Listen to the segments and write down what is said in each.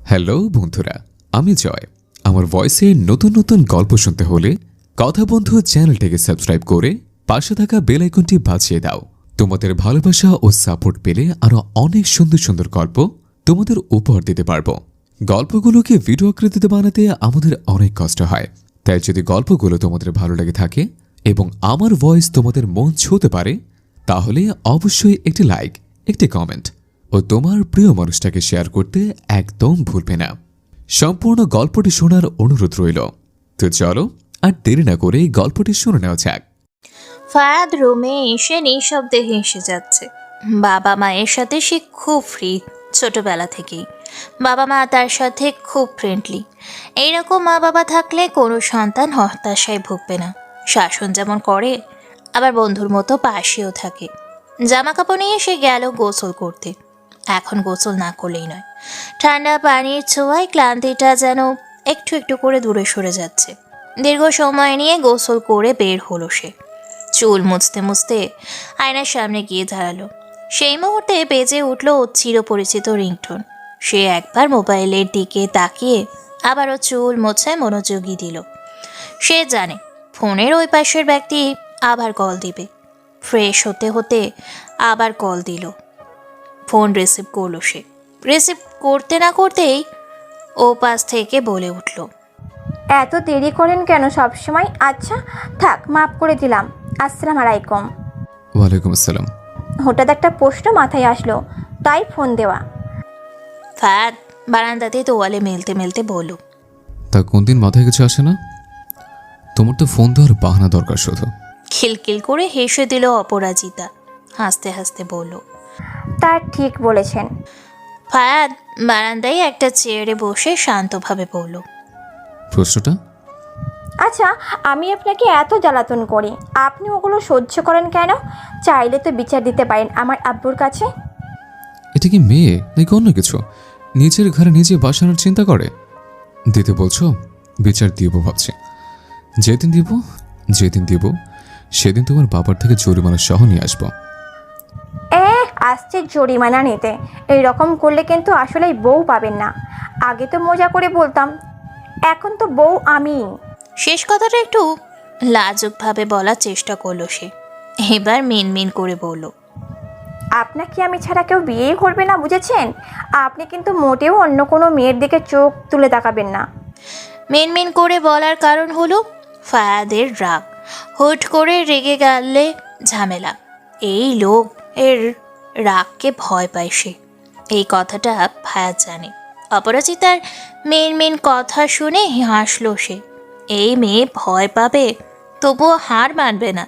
Hello বন্ধুরা, আমি জয়। আমার ভয়েসে নতুন নতুন গল্প শুনতে হলে কথা বন্ধু চ্যানেলটিকে সাবস্ক্রাইব করে পাশে থাকা বেল আইকনটি বাজিয়ে দাও। তোমাদের ভালোবাসা ও সাপোর্ট পেলে আরও অনেক সুন্দর সুন্দর গল্প তোমাদের উপহার দিতে পারব। গল্পগুলোকে ভিডিও আকৃতিতে বানাতে আমাদের অনেক কষ্ট হয়। তাই যদি গল্পগুলো তোমাদের ভালো লাগে থাকে এবং আমার ভয়েস তোমাদের মন ছুঁতে পারে তাহলে অবশ্যই একটি লাইক একটি কমেন্ট ও তোমার প্রিয় মানুষটাকে শেয়ার করতে একদম ভুলবে না। সম্পূর্ণ গল্পটি শোনার অনুরোধ রইল। তো চলো আর দেরি না করে গল্পটি শুনে নেওয়া যাক। ফায়াদ রুমে এসে নিঃশব্দে হেসে যাচ্ছে। বাবা মায়ের সাথে সে খুব ফ্রি ছোটবেলা থেকেই। বাবা মা তার সাথে খুব ফ্রেন্ডলি এইরকম মা বাবা থাকলে কোনো সন্তান হতাশায় ভুগবে না। শাসন যেমন করে আবার বন্ধুর মতো পাশেও থাকে। জামা কাপড় নিয়ে সে গেল গোসল করতে। এখন গোসল না করলেই নয়। ঠান্ডা পানির ছোঁয়ায় ক্লান্তিটা যেন একটু একটু করে দূরে সরে যাচ্ছে। দীর্ঘ সময় নিয়ে গোসল করে বের হলো সে। চুল মুছতে মুছতে আয়নার সামনে গিয়ে দাঁড়াল। সেই মুহূর্তে বেজে উঠল চিরপরিচিত রিংটোন। সে একবার মোবাইলের দিকে তাকিয়ে আবারও চুল মোছায় মনোযোগী দিল। সে জানে, ফোনের ওই পাশের ব্যক্তি আবার কল দিবে। ফ্রেশ হতে হতে আবার কল দিল। ফোন রিসিভ করল সে। রিসিভ করতে না করতেই ও পাশ থেকে বলে উঠল এত দেরি করেন কেন সব সময় আচ্ছা থাক মাফ করে দিলাম। আসসালাম আলাইকুম। ওয়ালাইকুম আসসালাম। হঠাৎ একটা প্রশ্ন মাথায় আসলো তাই ফোন দেওয়া। ফায়াদ বারান্দাতে তোয়ালে মেলতে মেলতে বলল তা কোন দিন মাথায় কিছু আসে না? তোমার তো ফোন দেওয়ার বাহানা দরকার শুধু। খিলখিল করে হেসে দিল অপরাজিতা। হাসতে হাসতে বলল তার ঠিক বলেছেন। ফায়াদ বারান্দায় একটা চেয়ারে বসে শান্তভাবে বলল প্রশ্নটা? আচ্ছা আমি আপনাকে এত জ্বালাতন করি আপনি ওগুলো সহ্য করেন কেন? চাইলে তো বিচার দিতে পারেন আমার আব্বুর কাছে। এটা কি মেয়ে নাকি অন্য কিছু? নিজের ঘরে নিজে বাসানোর চিন্তা করে? দিতে বলছো? বিচার দিব ভাবছি। যেদিন দিব যেদিন দিব সেদিন তোমার বাবার থেকে জরিমানা সহ নিয়ে আসব। এ আসছে জরিমানা নিতে। এই রকম করলে কিন্তু আসলেই বউ পাবেন না। আগে তো মজা করে বলতাম এখন তো বউ আমি। শেষ কথাটা একটু লাজুকভাবে বলার চেষ্টা করল সে। এবার মিন মিন করে বলল আপনাকে আমি ছাড়া কেউ বিয়েই করবে না বুঝেছেন? আপনি কিন্তু মোটেও অন্য কোনো মেয়ের দিকে চোখ তুলে তাকাবেন না। মিন মিন করে বলার কারণ হলো ফায়াদের রাগ। হুট করে রেগে গেলে ঝামেলা। এই লোক এর রাগকে ভয় পায় সে। এই কথাটা ফায়াদ জানে। অপরাজিতার মেন মেন কথা শুনে হাসলো সে। এই মেয়ে ভয় পাবে তবুও হার মানবে না।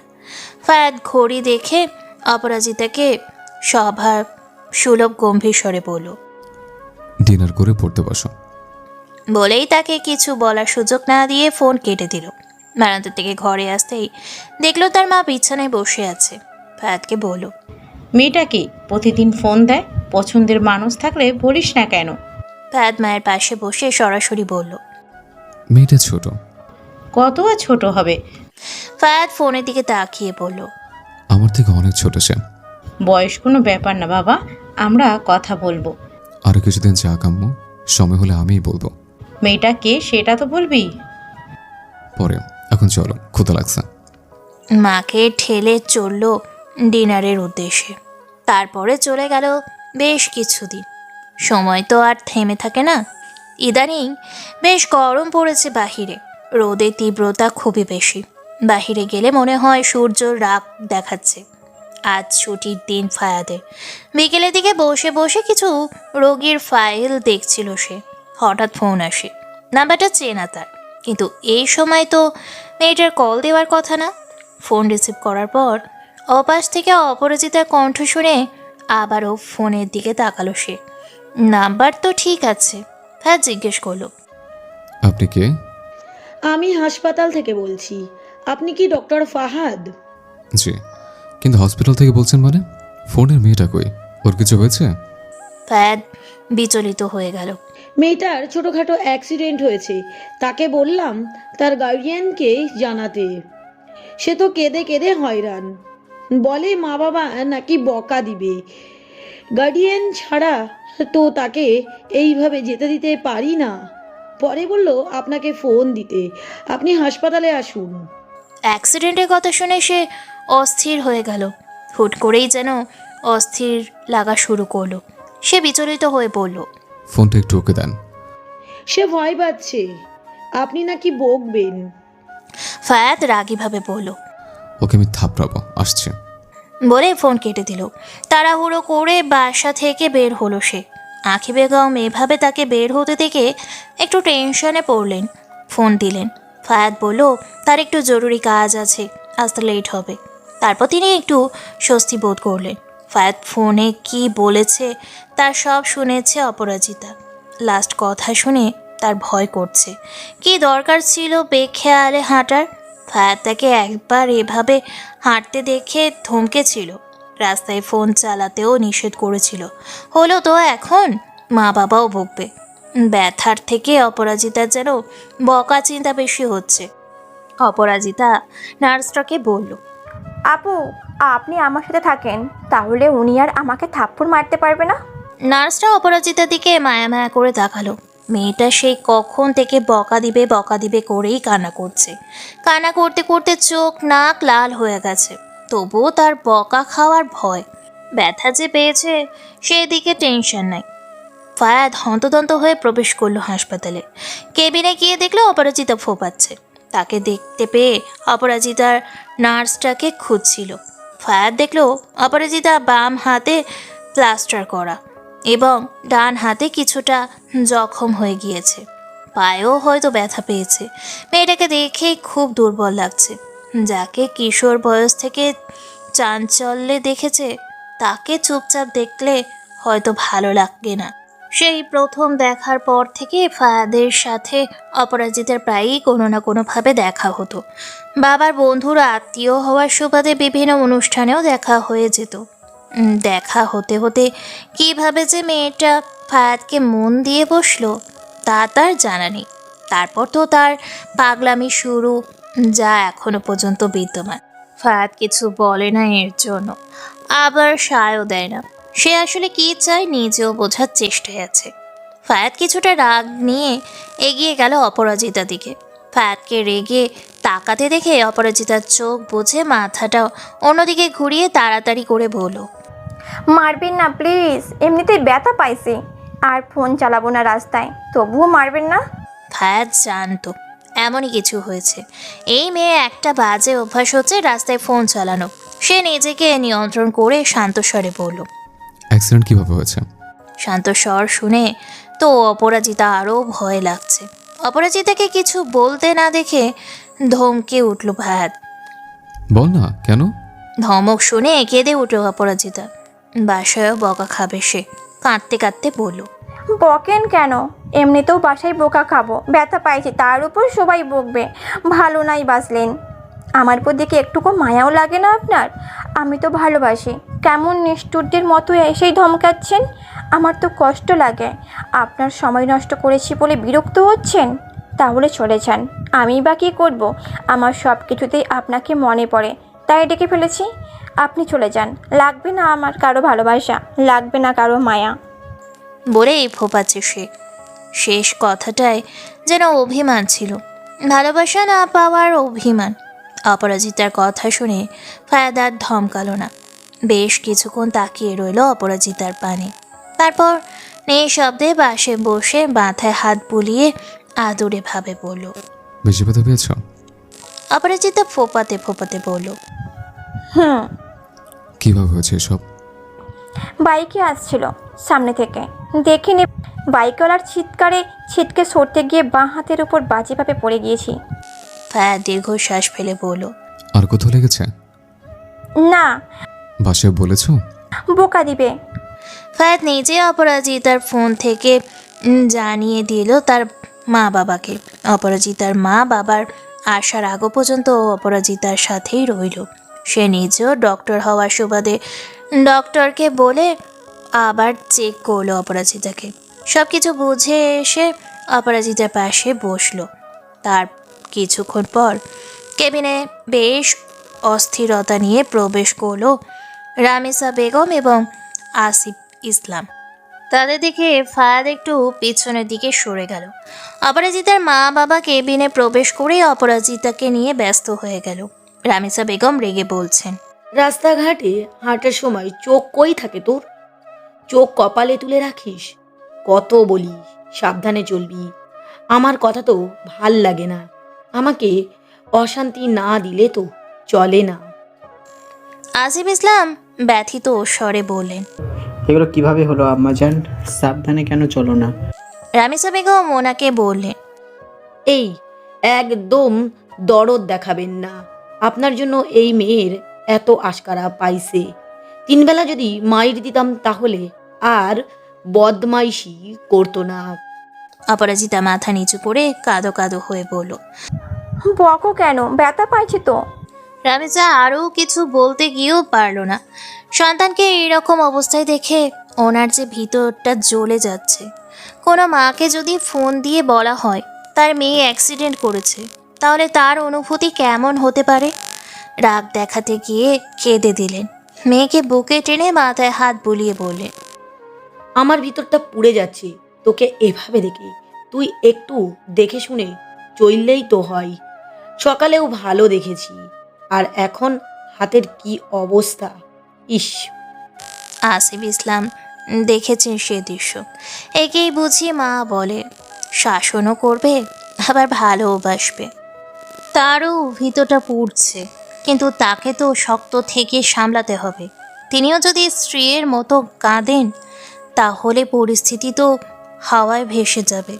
ফায়াত ঘড়ি দেখে অপরাজিতাকে স্বভাব সুলভ গম্ভীর স্বরে বলল ডিনার করে পড়তে বসো। বলেই তাকে কিছু বলার সুযোগ না দিয়ে ফোন কেটে দিল। বারান্দা থেকে ঘরে আসতেই দেখল তার মা বিছানায় বসে আছে। ফায়াদকে বলল মেয়েটাকে প্রতিদিন ফোন দেয়? পছন্দের মানুষ থাকলে বলিস না কেন? ফায়াত মায়ের পাশে বসে সরাসরি বলল মেয়েটা ছোট। কত আর ছোট হবে? ফায়াদ ফোনের দিকে তাকিয়ে বলল আমার থেকে অনেক ছোট সে। বয়স কোনো ব্যাপার না বাবা আমরা কথা বলব। আরও কিছুদিন যা কাম্য সময় হলে আমিই বলব। মেয়েটা কে সেটা তো বলবি। পরে। এখন চলো ক্ষুদা লাগছে। মাকে ঠেলে চলল ডিনারের উদ্দেশ্যে। তারপরে চলে গেল বেশ কিছুদিন। সময় তো আর থেমে থাকে না। ইদানিং বেশ গরম পড়েছে বাহিরে। রোদের তীব্রতা খুবই বেশি। বাহিরে গেলে মনে হয় সূর্য রাগ দেখাচ্ছে। আজ ছুটির দিন ফায়াদের বিকেলের দিকে বসে বসে কিছু রোগীর ফাইল দেখছিল সে। হঠাৎ ফোন আসে। নাম্বারটা চেনা তার। কিন্তু এই সময় তো মেয়েটার কল দেওয়ার কথা না। ফোন রিসিভ করার পর অপাশ থেকে অপরাজিতার কণ্ঠ শুনে আবারও ফোনের দিকে তাকালো সে। নাম্বার তো ঠিক আছে হ্যাঁ জিজ্ঞেস করল। আপনি কে? আমি হাসপাতাল থেকে বলছি। আপনি কি ডক্টর ফাহাদ? জি কিন্তু হসপিটাল থেকে বলছেন মানে? ফোনের মেয়েটা কই? ওর কিছু হয়েছে? ফ্যাদ বিচলিত হয়ে গেল। মেয়েটার ছোটোখাটো অ্যাক্সিডেন্ট হয়েছে। তাকে বললাম, তার গার্ডিয়ানকে জানাতে। সে তো কেঁদে কেঁদে হয়রান। বলে, মা বাবা নাকি বকা দিবে। গার্ডিয়ান ছাড়া তো তাকে এইভাবে যেতে দিতে পারি না। পরে বলল, আপনাকে ফোন দিতে। আপনি হাসপাতালে আসুন। অ্যাক্সিডেন্টের কথা শুনে সে অস্থির হয়ে গেল। হুট করেই যেন অস্থির লাগা শুরু করল। সে বিচলিত হয়ে পড়ল। ফোনটা একটু ওকে দেন। সে ভয় পাচ্ছে। আপনি নাকি বকবেন। ফায়াত রাগীভাবে বলল ওকে আমি থাপড়াবো আসছে। বলে ফোন কেটে দিল। তাড়াহুড়ো করে বাসা থেকে বের হলো সে। আঁখি বেগম এভাবে তাকে বের হতে দেখে একটু টেনশনে পড়লেন। ফোন দিলেন। ফায়াত বলল তার একটু জরুরি কাজ আছে আসতে লেট হবে। তারপর তিনি একটু স্বস্তি বোধ করলেন। ফায়াত ফোনে কি বলেছে, তার সব শুনেছে অপরাজিতা। লাস্ট কথা শুনে তার ভয় করছে। কি দরকার ছিল বেখেয়ালে হাঁটার? ফায়াত তাকে একবার এভাবে হাঁটতে দেখে থমকেছিল রাস্তায় ফোন চালাতেও নিষেধ করেছিল। হলো তো এখন? মা বাবাও বকবে। ব্যথার থেকে অপরাজিতার যেন বকা চিন্তা বেশি হচ্ছে। অপরাজিতা নার্সটাকে বলল আপু, আপনি আমার সাথে থাকেন, তাহলে উনি আর আমাকে থাপ্পড় মারতে পারবে না? নার্সটা অপরাজিতার দিকে মায়া মায়া করে তাকালো। মেয়েটা সেই কখন থেকে বকা দিবে বকা দিবে করেই কান্না করছে। কান্না করতে করতে চোখ নাক লাল হয়ে গেছে। তবুও তার বকা খাওয়ার ভয়। ব্যথা যে পেয়েছে, সেই দিকে টেনশন নাই। ফায়াদ হন্তদন্ত হয়ে প্রবেশ করল হাসপাতালে। কেবিনে গিয়ে দেখল অপরাজিতা ফোপাচ্ছে। তাকে দেখতে পেয়ে অপরাজিতার নার্সটাকে খুঁজছিল। ফায়ার দেখল অপরাজিতা বাম হাতে প্লাস্টার করা এবং ডান হাতে কিছুটা জখম হয়ে গিয়েছে। পায়েও হয়তো ব্যথা পেয়েছে। মেয়েটাকে দেখেই খুব দুর্বল লাগছে। যাকে কিশোর বয়স থেকে চাঞ্চল্যে দেখেছে, তাকে চুপচাপ দেখলে হয়তো ভালো লাগবে না। সেই প্রথম দেখার পর থেকে ফায়াদের সাথে অপরাজিতার প্রায়ই কোনো না কোনোভাবে দেখা হতো। বাবার বন্ধুরা আত্মীয় হওয়ার সুবাদে বিভিন্ন অনুষ্ঠানেও দেখা হয়ে যেত। দেখা হতে হতে কীভাবে যে মেয়েটা ফায়াদকে মন দিয়ে বসল, তা তার জানা নেই। তারপর তো তার পাগলামি শুরু, যা এখনও পর্যন্ত বিদ্যমান। ফায়াদ কিছু বলে না এর জন্য। আবার সায়ও দেয় না। সে আসলে কি চায় নিজেও বোঝার চেষ্টায় আছে। ফায়াত কিছুটা রাগ নিয়ে এগিয়ে গেল অপরাজিতা দিকে। ফায়াতকে রেগে তাকাতে দেখে অপরাজিতার চোখ বুঝে মাথাটা অন্যদিকে ঘুরিয়ে তাড়াতাড়ি করে বলল মারবেন না প্লিজ। এমনিতেই ব্যথা পাইছি। আর ফোন চালাবো না রাস্তায়। তবুও মারবেন না? ফায়াত জানতো এমনই কিছু হয়েছে। এই মেয়ে একটা বাজে অভ্যাস হচ্ছে রাস্তায় ফোন চালানো। সে নিজেকে নিয়ন্ত্রণ করে শান্তস্বরে বলল অ্যাক্সিডেন্ট কীভাবে হয়েছে? শান্তস্বর শুনে তো অপরাজিতা আরও ভয় লাগছে। অপরাজিতাকে কিছু বলতে না দেখে ধমকে উঠল ভায়াত। বল না কেন? ধমক শুনে কেঁদে উঠল অপরাজিতা। বাসায়ও বকা খাবে সে। কাঁদতে কাঁদতে বলল বকেন কেন? এমনিতেও বাসায় বোকা খাব। ব্যথা পাইছি তার উপর সবাই বকবে। ভালো নাই বাঁচলেন আমার উপর দিকে একটুকু মায়াও লাগে না আপনার? আমি তো ভালোবাসি। কেমন নিষ্ঠুরদের মতো এসেই ধমকাচ্ছেন। আমার তো কষ্ট লাগে। আপনার সময় নষ্ট করেছি বলে বিরক্ত হচ্ছেন? তাহলে চলে যান। আমি বা কী করব? আমার সব কিছুতেই আপনাকে মনে পড়ে। তাই ডেকে ফেলেছি। আপনি চলে যান। লাগবে না আমার কারও ভালোবাসা। লাগবে না কারও মায়া। বলেই ফোপাচ্ছে সে। শেষ কথাটায় যেন অভিমান ছিল। ভালোবাসা না পাওয়ার অভিমান। অপরাজিতার কথা শুনে ফায়দার ধমকালো না। বেশ কিছুক্ষণ তাকিয়ে রইল অপরাজিতার পানে। তারপর নিঃশব্দে বাসে বসে মাথায় হাত বুলিয়ে আদরে ভাবে বলল বেশি ব্যথা পেয়েছ? অপরাজিতা ফোপাতে ফোপাতে বলল হুম। কীভাবে হয়েছে এসব? বাইকে আসছিল সামনে থেকে। দেখিনি বাইকওয়ালার চিৎকারে ছিটকে সরতে গিয়ে বাঁ হাতের উপর বাজেভাবে পড়ে গিয়েছি। ফায়াদ দীর্ঘশ্বাস ফেলে বলল আর কোথাও লেগেছে? না বাসায় বলেছ? বোকা দিবে। ফায়াদ নিজে অপরাজিতার ফোন থেকে জানিয়ে দিল তার মা বাবাকে। অপরাজিতার মা বাবার আসার আগ পর্যন্ত ও অপরাজিতার সাথেই রইল। সে নিজেও ডক্টর হওয়ার সুবাদে ডক্টরকে বলে আবার চেক করল অপরাজিতাকে। সব কিছু বুঝে এসে অপরাজিতার পাশে বসল। তার কিছুক্ষণ পর কেবিনে বেশ অস্থিরতা নিয়ে প্রবেশ করল। রামিসা বেগম এবং আসিফ ইসলাম। তাদের দেখে ফায়াদ একটু পিছনের দিকে সরে গেল। অপরাজিতার মা বাবা কেবিনে প্রবেশ করেই অপরাজিতাকে নিয়ে ব্যস্ত হয়ে গেল। রামিসা বেগম রেগে বলছেন রাস্তাঘাটে হাঁটার সময় চোখ কই থাকে তোর? চোখ কপালে তুলে রাখিস? কত বলি সাবধানে চলবি। আমার কথা তো ভালো লাগে না। আমাকে অশান্তি না দিলে তো চলে না। আসিফ ইসলাম ব্যথিত স্বরে বললেন এগুলো কীভাবে হলো আম্মাজান সাবধানে কেন চলো না? রামিসা বেগম ওনাকে বললেন এই একদম দরদ দেখাবেন না। আপনার জন্য এই মেয়ের এত আশকারা পাইছে। তিনবেলা যদি মাইর দিতাম তাহলে আর বদমাইশি করতো না। অপরাজিতা মাথা নিচু করে কাঁদো কাঁদো হয়ে বলল বকো কেন? ব্যথা পাইছে তো। রামিজা আরও কিছু বলতে গিয়েও পারল না। সন্তানকে এইরকম অবস্থায় দেখে ওনার যে ভিতরটা জ্বলে যাচ্ছে। কোনো মাকে যদি ফোন দিয়ে বলা হয়, তার মেয়ে অ্যাক্সিডেন্ট করেছে, তাহলে তার অনুভূতি কেমন হতে পারে? রাগ দেখাতে গিয়ে কেঁদে দিলেন। মেয়েকে বুকে টেনে মাথায় হাত বুলিয়ে বললেন, আমার ভিতরটা পুড়ে যাচ্ছে, তোকে এভাবে দেখে। তুই একটু দেখে শুনে চললেই তো হয়। সকালেও ভালো দেখেছি। আর এখন হাতের কি অবস্থা? ইস। আসিফ ইসলাম, দেখেছেন সে দৃশ্য। একেই বুঝি মা বলে, শাসনও করবে, আবার ভালোবাসবে তারও ভিতরটা পুড়ছে, কিন্তু তাকে তো শক্ত থেকে সামলাতে হবে। তিনিও যদি স্ত্রীর মতো কাঁদেন, তাহলে পরিস্থিতি তো হাওয়ায় ভেসে যাবে।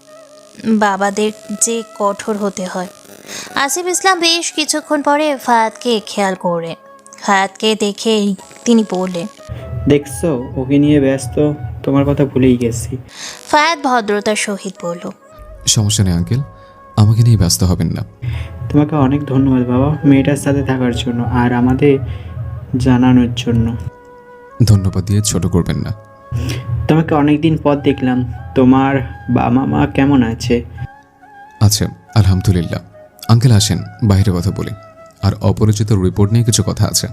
বাবাদের যে কঠোর হতে হয়। আসিফ ইসলাম বেশ কিছুক্ষণ পরে ফায়াতকে খেয়াল করে। ফায়াতকে দেখেই তিনি বললেন দেখছ ওকে নিয়ে ব্যস্ত তোমার কথা ভুলেই গেছি। ফায়াত ভদ্রতার সহিত বলল সমস্যা নেই আঙ্কেল। আমাকে নিয়ে ব্যস্ত হবেন না। তোমাকে অনেক ধন্যবাদ বাবা মেয়েটার সাথে থাকার জন্য আর আমাদের জানানোর জন্য। ধন্যবাদ দিয়ে ছোট করবেন না। তোমাকে অনেক দিন পর দেখলাম। তোমার বাবা মা কেমন আছে? আচ্ছা আলহামদুলিল্লাহ। আঙ্কেল আসেন বাইরে কথা বলি। আর অপরিচিত রিপোর্ট নিয়ে কিছু কথা আছে।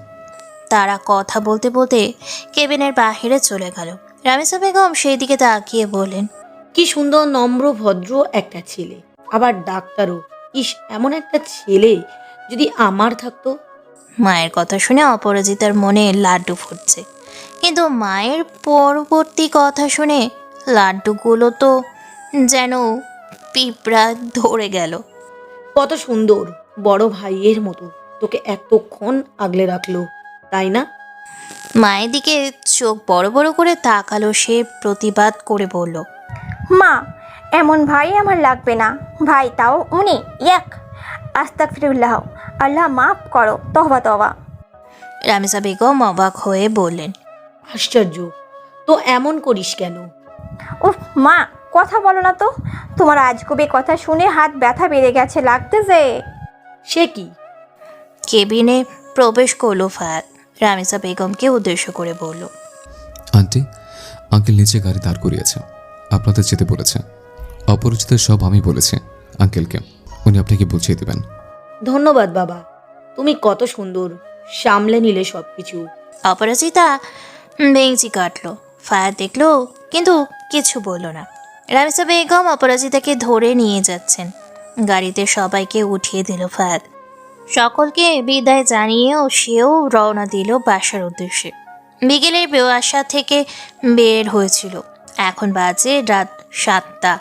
তারা কথা বলতে বলতে কেবিনের বাহিরে চলে গেল। রামিসা বেগম সেই দিকে তাকিয়ে বললেন কি সুন্দর নম্র ভদ্র একটা ছেলে। আবার ডাক্তারও। ইস এমন একটা ছেলে যদি আমার থাকতো? মায়ের কথা শুনে অপরাজিতার মনে লাড্ডু ফুটছে। কিন্তু মায়ের পরবর্তী কথা শুনে লাড্ডুগুলো তো যেন পিঁপড়া ধরে গেল। কত সুন্দর বড় ভাইয়ের মতো। তোকে এতক্ষণ আগলে রাখল তাই না? মায়ের দিকে চোখ বড় বড় করে তাকালো সে প্রতিবাদ করে বলল মা এমন ভাই আমার লাগবে না। ভাই তাও উনি এক আস্তাক ফিরুল্লাহ আল্লাহ মাফ করো তহবা তবা রামিসা বেগম অবাক হয়ে বললেন আশ্চর্য তো এমন করিস কেন? উফ মা কথা বলো না তো। তোমার আজগুবি কথা শুনে হাত ব্যথা বেড়ে গেছে লাগতেছে সে কি? কেবিনে প্রবেশ করল ফায়াত রামিসা বেগমকে উদ্দেশ্য করে বলল আন্টি আঙ্কেল নিচে গাড়ি দাঁড় করিয়েছে। আপনাদের যেতে বলেছে। অপরিচিত সব আমি বলেছি আঙ্কেলকে। উনি আপনাকে বুঝিয়ে দেবেন। ধন্যবাদ বাবা। তুমি কত সুন্দর। সামলে নিলে সব কিছু অপরাজিতা বেঞ্চি কাটলো। ফায়ার দেখল কিন্তু কিছু বলল না। রামিসা বেগম অপরাজিতাকে ধরে নিয়ে যাচ্ছেন। গাড়িতে সবাইকে উঠিয়ে দিল ফায়াদ সকলকে বিদায় জানিয়েও সেও রওনা দিল বাসার উদ্দেশ্যে। বিকেলের বেওয়াসা থেকে বের হয়েছিল। এখন বাজে রাত সাতটা।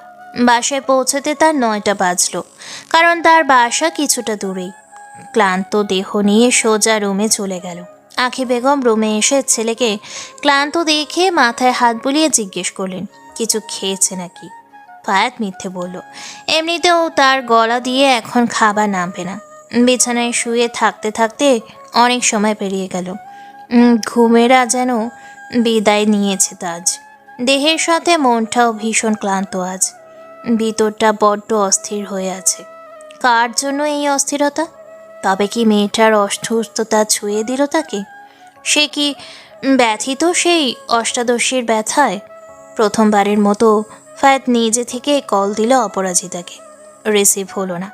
বাসায় পৌঁছাতে তার নয়টা বাজলো, কারণ তার বাসা কিছুটা দূরেই। ক্লান্ত দেহ নিয়ে সোজা রুমে চলে গেল। আখি বেগম রুমে এসে ছেলেকে ক্লান্ত দেখে মাথায় হাত বুলিয়ে জিজ্ঞেস করলেন কিছু খেয়েছে নাকি? ফায়াত মিথ্যে বলল, এমনিতেও তার গলা দিয়ে এখন খাবার নামবে না। বিছানায় শুয়ে থাকতে থাকতে অনেক সময় পেরিয়ে গেল। ঘুমেরা যেন বিদায় নিয়েছে তাজ। দেহের সাথে মনটাও ভীষণ ক্লান্ত আজ। ভিতরটা বড্ড অস্থির হয়ে আছে। কার জন্য এই অস্থিরতা? তবে কি মেয়েটার অসুস্থতা ছুঁয়ে দিল তাকে? সে কি ব্যথিত সেই অষ্টাদশীর ব্যথায়? প্রথমবারের মতো ফায়াত নিজে থেকে কল দিল অপরাজিতাকে। রিসিভ হলো না।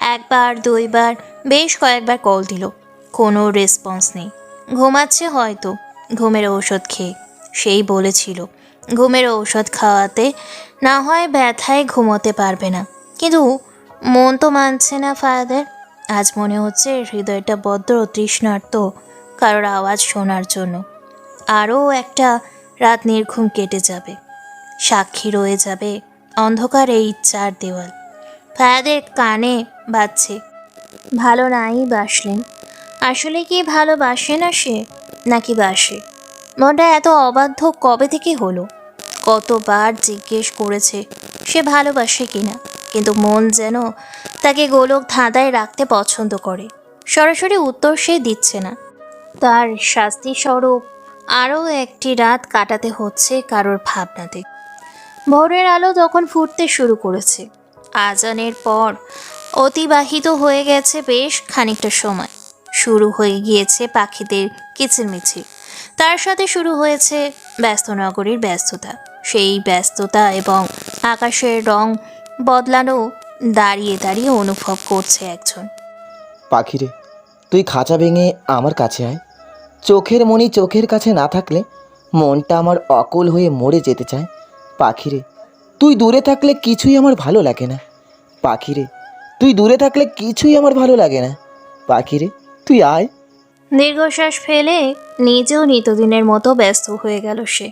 একবার, দুইবার, বেশ কয়েকবার কল দিল। কোনো রেসপন্স নেই। ঘুমাচ্ছে হয়তো। ঘুমের ঔষধ খেয়ে। সেই বলেছিল, ঘুমের ঔষধ খাওয়াতে না হয় ব্যথায় ঘুমোতে পারবে না। কিন্তু মন তো মানছে না ফায়াদের। আজ মনে হচ্ছে হৃদয়টা বদ্ধ তৃষ্ণার্ত কারোর আওয়াজ শোনার জন্য। আরও একটা রাত নির্ঘুম কেটে যাবে। সাক্ষী রয়ে যাবে অন্ধকার এই চার দেওয়াল। ফায়াদের কানে বাজছে, ভালো নাই বাসলেন আসলে কি ভালোবাসে না সে? নাকি বাসে? মনটা এত অবাধ্য কবে থেকে হলো? কতবার জিজ্ঞেস করেছে সে ভালোবাসে কিনা, কিন্তু মন যেন তাকে গোলক ধাঁধায় রাখতে পছন্দ করে। সরাসরি উত্তর সে দিচ্ছে না। তার শাস্তি স্বরূপ আরও একটি রাত কাটাতে হচ্ছে কারোর ভাবনাতে। ভোরের আলো তখন ফুটতে শুরু করেছে। আজানের পর অতিবাহিত হয়ে গেছে বেশ খানিকটা সময়। শুরু হয়ে গিয়েছে পাখিদের কিচিরমিচির। তার সাথে শুরু হয়েছে ব্যস্ত নগরীর ব্যস্ততা। সেই ব্যস্ততা এবং আকাশের রং বদলানো দাঁড়িয়ে দাঁড়িয়ে অনুভব করছে একজন। পাখিরে, তুই খাঁচা ভেঙে আমার কাছে আয়। চোখের মনি চোখের কাছে না থাকলে মনটা আমার অকল হয়ে মরে যেতে চায়। পাখিরে, তুই দূরে থাকলে কিছুই আমার ভালো লাগে না। পাখিরে, তুই দূরে থাকলে কিছুই আমার ভালো লাগে না। পাখিরে, তুই আয়। দীর্ঘশ্বাস ফেলে নিজেও নিতদিনের মতো ব্যস্ত হয়ে গেল সে।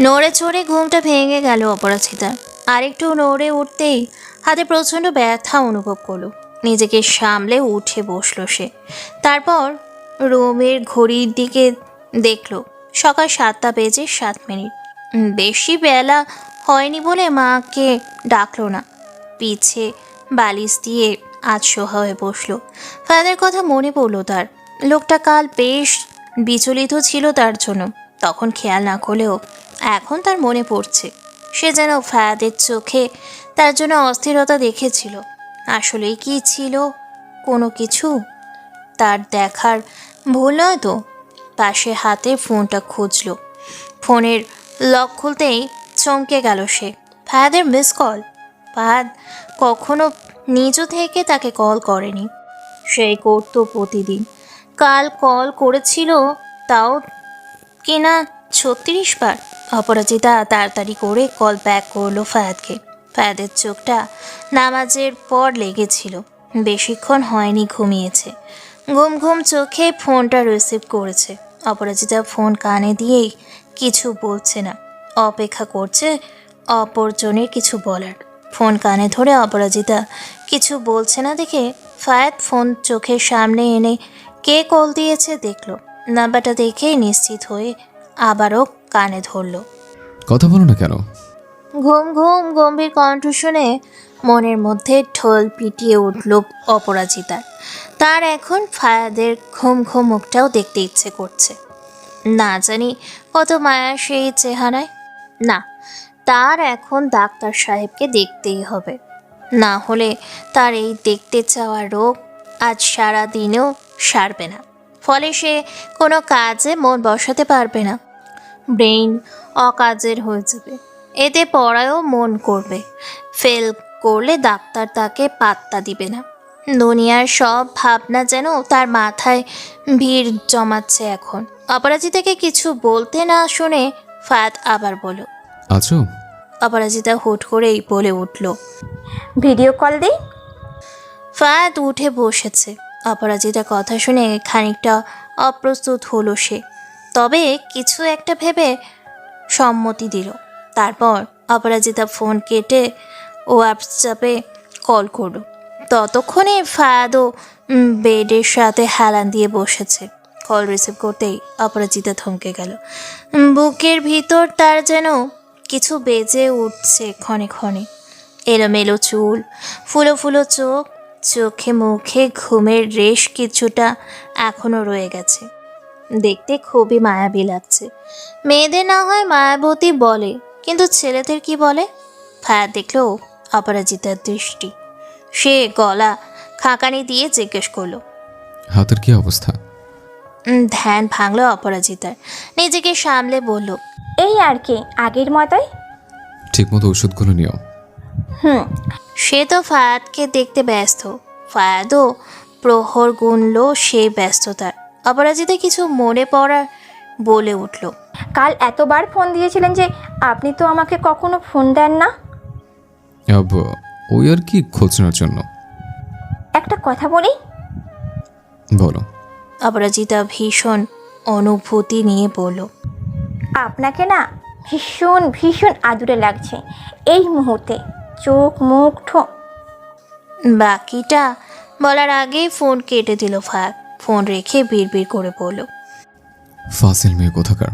নড়ে চড়ে ঘুমটা ভেঙে গেল অপরাজিতা। আরেকটু নড়ে উঠতেই হাতে প্রচণ্ড ব্যথা অনুভব করল। নিজেকে সামলে উঠে বসল সে। তারপর রুমের ঘড়ির দিকে দেখল। সকাল সাতটা বেজে সাত মিনিট। বেশি বেলা হয়নি বলে মাকে ডাকলো না। পিছে বালিশ দিয়ে আজসোহা হয়ে বসল। ফাদার কথা মনে পড়ল তার। লোকটা কাল বেশ বিচলিত ছিল তার জন্য। তখন খেয়াল না করলেও এখন তার মনে পড়ছে। সে যেন ফায়াদের চোখে তার জন্য অস্থিরতা দেখেছিল। আসলেই কি ছিল? কোনো কিছু? তার দেখার ভুল নয় তো? পাশে হাতে ফোনটা খুঁজলো। ফোনের লক খুলতেই চমকে গেল সে। ফায়াদের মিস কল ফায়াদ কখনো নিজ থেকে তাকে কল করেনি। সেই করতো প্রতিদিন। কাল কল করেছিল তাও কিনা ছত্রিশ বার। অপরাজিতা তাড়াতাড়ি করে কল ব্যাক করল ফায়াদকে ফায়াদের চোখটা নামাজের পর লেগেছিল। বেশিক্ষণ হয়নি, ঘুমিয়েছে। ঘুম ঘুম চোখে ফোনটা রিসিভ করেছে। অপরাজিতা ফোন কানে দিয়েই কিছু বলছে না। অপেক্ষা করছে অপরজনের কিছু বলার। ফোন কানে ধরে অপরাজিতা কিছু বলছে না দেখে ফায়াদ ফোন চোখের সামনে এনে কে কল দিয়েছে দেখল। নাম্বারটা দেখেই নিশ্চিত হয়ে আবারও কানে ধরলো। কথা বলো না কেন? ঘুম ঘুম গম্ভীর কণ্ঠ শুনে মনের মধ্যে ঢোল পিটিয়ে উঠল অপরাজিতার। তার এখন ফায়াদের ঘুম ঘুম মুখটাও দেখতে ইচ্ছে করছে। না জানি কত মায়া সেই চেহারায়। না, তার এখন ডাক্তার সাহেবকে দেখতেই হবে। না হলে তার এই দেখতে চাওয়া রোগ আজ সারা দিনেও সারবে না। ফলে সে কোনো কাজে মন বসাতে পারবে না। ব্রেইন অকাজের হয়ে যাবে। এতে পড়ায়ও মন করবে। ফেল করলে ডাক্তার তাকে পাত্তা দিবে না। দুনিয়ার সব ভাবনা যেন তার মাথায় ভিড় জমাচ্ছে এখন। অপরাজিতাকে কিছু বলতে না শুনে ফায়াদ আবার বলো আছো? অপরাজিতা হুট করেই বলে উঠল ভিডিও কল দিই ফায়াদ উঠে বসেছে। অপরাজিতা কথা শুনে খানিকটা অপ্রস্তুত হলো সে। তবে কিছু একটা ভেবে সম্মতি দিল। তারপর অপরাজিতা ফোন কেটে হোয়াটসঅ্যাপে কল করল ততক্ষণে ফায়াদও বেডের সাথে হেলান দিয়ে বসেছে। কল রিসিভ করতেই অপরাজিতা থমকে গেল। বুকের ভিতর তার যেন কিছু বেজে উঠছে ক্ষণে ক্ষণে। এলোমেলো চুল, ফুলো ফুলো চোখ, চোখে মুখে ঘুমের রেশ কিছুটা এখনও রয়ে গেছে। দেখতে খুবই মায়াবী লাগছে। মেয়েদের না হয় মায়াবতী বলে, কিন্তু ছেলেদের কি বলে? ফায়ার দেখল অপরাজিতার দৃষ্টি। সে গলা খাঁকানি দিয়ে জিজ্ঞেস করল হাতের কি অবস্থা? উম, ধ্যান ভাঙলো অপরাজিতার। নিজেকে সামলে বলল এই আর কি আগের মতোই? ঠিকমতো ওষুধগুলো নিও। হুম। সে তো ফায়াদকে দেখতে ব্যস্ত। ফায়াদও প্রহর গুনল সেই ব্যস্ততার। অপরাজিতা কিছু মনে পড়ার বলে উঠল কাল এতবার ফোন দিয়েছিলেন যে আপনি তো আমাকে কখনো ফোন দেন না? আব্বু ওই আর কি খোঁজ নেওয়ার জন্য? একটা কথা বলি? বলো। অপরাজিতা ভীষণ অনুভূতি নিয়ে বলল আপনাকে না ভীষণ ভীষণ আদুরে লাগছে এই মুহূর্তে। চোখ মুখ ঠো বাকিটা বলার আগেই ফোন কেটে দিল ফায়াক ফোন রেখে বিড়বিড় করে বলল ফাসিল মেয়ে কোথাকার?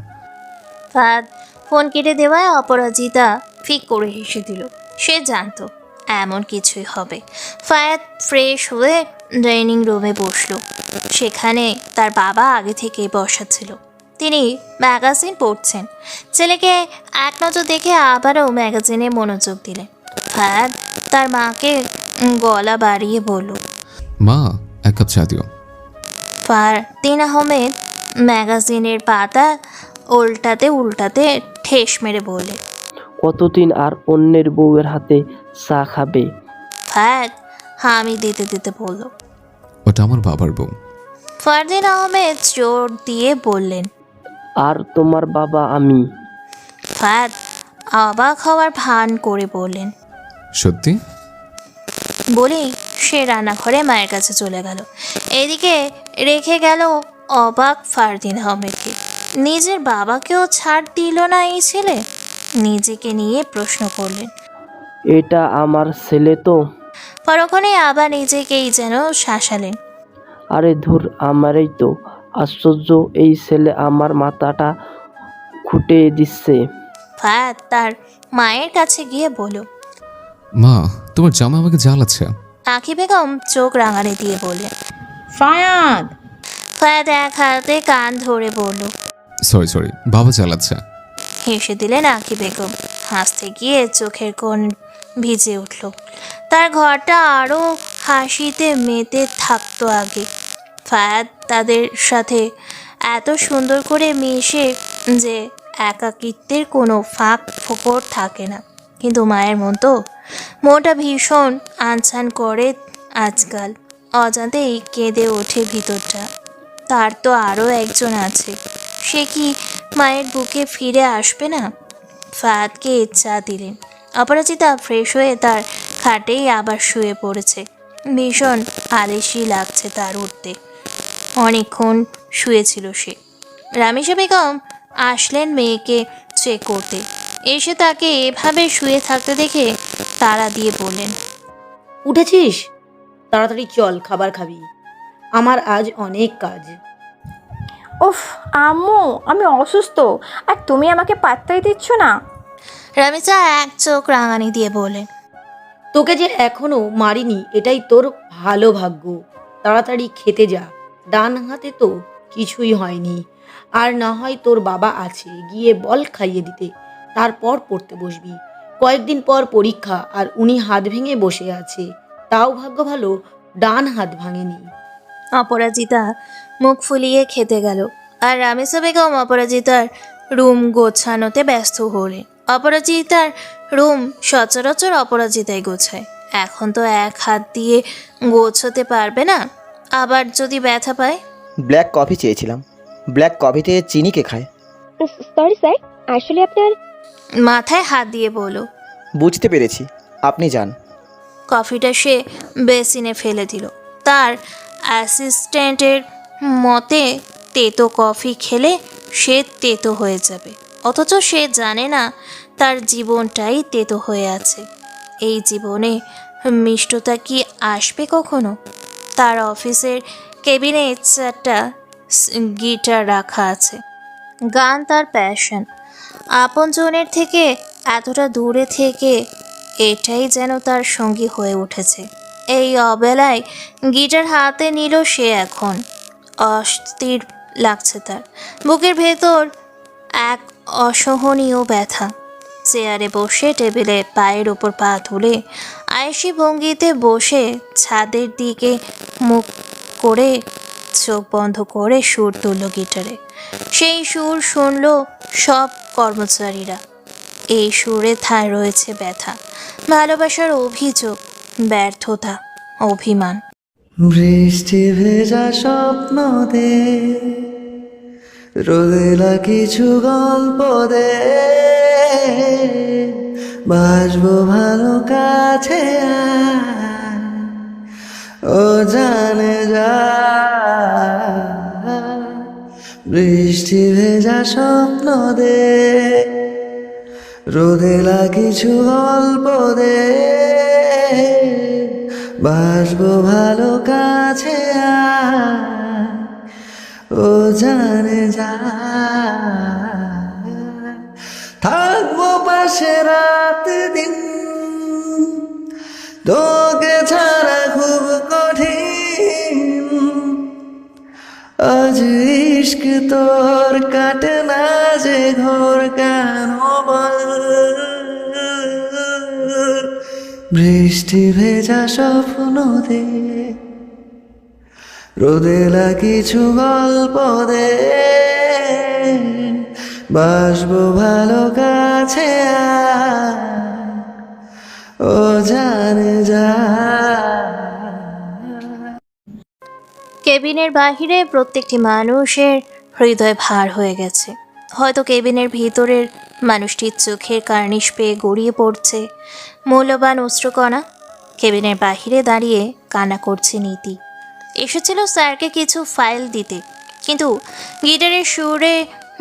ফাদ ফোন কেটে দেওয়ায় অপরাজিতা ফিক করে হেসে দিল সে জানতো এমন কিছুই হবে। ফায়াত ফ্রেশ হয়ে ডাইনিং রুমে বসল। সেখানে তার বাবা আগে থেকেই বসা ছিল। তিনি ম্যাগাজিন পড়ছেন। ছেলেকে এক নজর দেখে আবারও ম্যাগাজিনে মনোযোগ দিলেন। ফায়াত তার মাকে গলা বাড়িয়ে বলল মা এক কাপ চা দিও। ফারদিন আহমেদ ম্যাগাজিনের পাতা উল্টাতে উল্টাতে ঠেস মেরে বলে কতদিন আর অন্যের বউয়ের হাতে চা খাবে? ফায়াদ হামি দিতে দিতে বলল। ওটা আমার বাবার বউ। ফারদিন আহমেদ জোর দিয়ে বললেন আর তোমার বাবা আমি? ফায়াদ অবাক হওয়ার ভান করে বললেন সত্যি? বলেই সে রান্নাঘরে মায়ের কাছে চলে গেল। এদিকে রেখে গেল অবাক ফারদিন আহমেদকে। নিজের বাবাকেও ছাড় দিল না এই ছেলে? নিজেকে নিয়ে প্রশ্ন করলেন। এটা আমার ছেলে তো। পরক্ষণে আবার নিজেকেই যেন শাসালেন। আরে ধুর আমারই তো। আশ্চর্য এই ছেলে আমার মাথাটা খুঁটে দিচ্ছে। ফায়াদ তার মায়ের কাছে গিয়ে বলল মা তোমার জামা আমাকে জ্বালাচ্ছে। আঁখি বেগম চোখ রাঙানি দিয়ে বললেন ফায়াদ! ফায়াদ এক হাতে কান ধরে বলল সরি সরি বাবা জ্বালাচ্ছে। হেসে দিলেন আঁখি বেগম? হাসতে গিয়ে চোখের কোণ ভিজে উঠল। তার ঘরটা আরও হাসিতে মেতে থাকতো আগে। ফায়াদ তাদের সাথে এত সুন্দর করে মিশে যে একাকিত্বের কোনো ফাঁক ফোকর থাকে না। কিন্তু মায়ের মন তো মনটা ভীষণ আনছান করে আজকাল। অজান্তেই কেঁদে ওঠে ভিতরটা। তার তো আরও একজন আছে। সে কি মায়ের বুকে ফিরে আসবে না। ফায়াদকে ইচ্ছা দিলেন অপরাজিতা ফ্রেশ হয়ে তার খাটেই আবার শুয়ে পড়েছে। ভীষণ আলেসি লাগছে তার উঠতে। অনেকক্ষণ শুয়েছিল সে। রামিসা বেগম আসলেন মেয়েকে চেক করতে। এসে তাকে এভাবে শুয়ে থাকতে দেখে তারা দিয়ে বললেন, উঠেছিস? তাড়াতাড়ি চল, খাবার খাবি। আমার আজ অনেক কাজ। উফ আম্মু আমি অসুস্থ। আর তুমি আমাকে পাত্তাই দিচ্ছ না? রামিসা এক চোখ রাঙানি দিয়ে বলে তোকে যে এখনও মারিনি এটাই তোর ভালো ভাগ্য। তাড়াতাড়ি খেতে যা। ডান হাতে তো কিছুই হয়নি। আর না হয় তোর বাবা আছে গিয়ে বল খাইয়ে দিতে। তারপর পড়তে বসবি। কয়েকদিন পর পরীক্ষা আর উনি হাত ভেঙে বসে আছে। তাও ভাগ্য ভালো ডান হাত ভাঙেনি। অপরাজিতা মুখ ফুলিয়ে খেতে গেল। আর রামেশা বেগম অপরাজিতার রুম গোছানোতে ব্যস্ত হলেন অপরাজিতার রুম সচরাচর অপরাজিতাই গোছায়। এখন তো এক হাত দিয়ে গোছাতে পারবে না। আবার যদি ব্যথা পায়? ব্ল্যাক কফি চেয়েছিলাম। ব্ল্যাক কফিতে চিনি কে খায়? সরি স্যার আসলে আপনার মাথায় হাত দিয়ে বলো। বুঝতে পেরেছি। আপনি যান। কফিটা সে বেসিনে ফেলে দিল। তার অ্যাসিস্ট্যান্টের মতে তেতো কফি খেলে সে তেতো হয়ে যাবে। অথচ সে জানে না তার জীবনটাই তেতো হয়ে আছে। এই জীবনে মিষ্টতা কি আসবে কখনো? তার অফিসের কেবিনে চারটা গিটার রাখা আছে। গান তার প্যাশন আপনজনের থেকে এতটা দূরে থেকে এটাই যেন তার সঙ্গী হয়ে উঠেছে। এই অবেলায় গিটার হাতে নিল সে এখন। অস্থির লাগছে তার। বুকের ভেতর এক অসহনীয় ব্যথা। চেয়ারে বসে টেবিলে পায়ের ওপর পা তুলে আয়েসি ভঙ্গিতে বসে ছাদের দিকে মুখ করে চোখ বন্ধ করে সুর তুলল গিটারে। সেই সুর শুনল সব কর্মচারীরা। এই সুরে থায় রয়েছে ব্যথা। ভালোবাসার অভিযোগ। ব্যর্থতা, অভিমান। বৃষ্টি ভেজা স্বপ্ন দে রোদেলা কিছু গল্প দে। বাসবো ভালো কাছে। ও জানে যা। বৃষ্টি ভেজা স্বপ্ন দে, রোদেলা কিছু গল্প দে। বাসবো ভালো কাছে। ও জানে যা। থাকব পাশে রাত দিন। তোকে ছাড়া খুব কঠিন। আজ ইস্ক তোর কাটে না যে ঘর কেন বল? বৃষ্টি ভেজা স্বপ্ন দে। রোদেলা কিছু গল্প দে। বাসবো ভালো কাছে। ও জানে যা। কেবিনের বাহিরে প্রত্যেকটি মানুষের হৃদয় ভার হয়ে গেছে। হয়তো কেবিনের ভিতরের মানুষটির চোখের কার্নিশ পেয়ে গড়িয়ে পড়ছে। মূল্যবান অস্ত্রকণা কেবিনের বাহিরে দাঁড়িয়ে কান্না করছে নীতি। এসেছিল স্যারকে কিছু ফাইল দিতে, কিন্তু গিটারের সুরে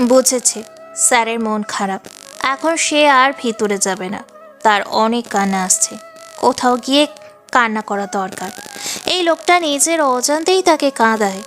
বুঝেছে, স্যারের মন খারাপ। এখন সে আর ভিতরে যাবে না। তার অনেক কান্না আসছে। কোথাও গিয়ে কান্না করা দরকার। এই লোকটা নিজের অজান্তেই তাকে কাঁদায়।